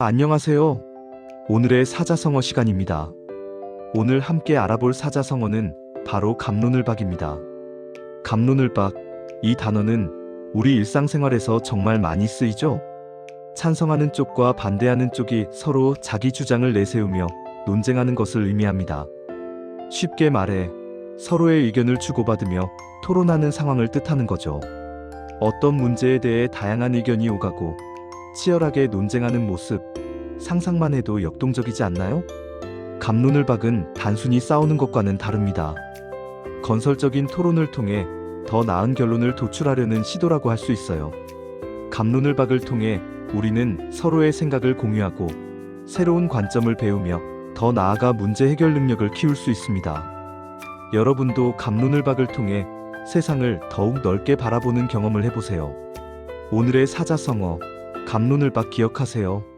안녕하세요. 오늘의 사자성어 시간입니다. 오늘 함께 알아볼 사자성어는 바로 감론을박입니다. 감론을박, 이 단어는 우리 일상생활에서 정말 많이 쓰이죠? 찬성하는 쪽과 반대하는 쪽이 서로 자기 주장을 내세우며 논쟁하는 것을 의미합니다. 쉽게 말해 서로의 의견을 주고받으며 토론하는 상황을 뜻하는 거죠. 어떤 문제에 대해 다양한 의견이 오가고 치열하게 논쟁하는 모습, 상상만 해도 역동적이지 않나요? 감론을 박은 단순히 싸우는 것과는 다릅니다. 건설적인 토론을 통해 더 나은 결론을 도출하려는 시도라고 할 수 있어요. 감론을 박을 통해 우리는 서로의 생각을 공유하고 새로운 관점을 배우며 더 나아가 문제 해결 능력을 키울 수 있습니다. 여러분도 감론을 박을 통해 세상을 더욱 넓게 바라보는 경험을 해보세요. 오늘의 사자성어, 감론을 박 기억하세요.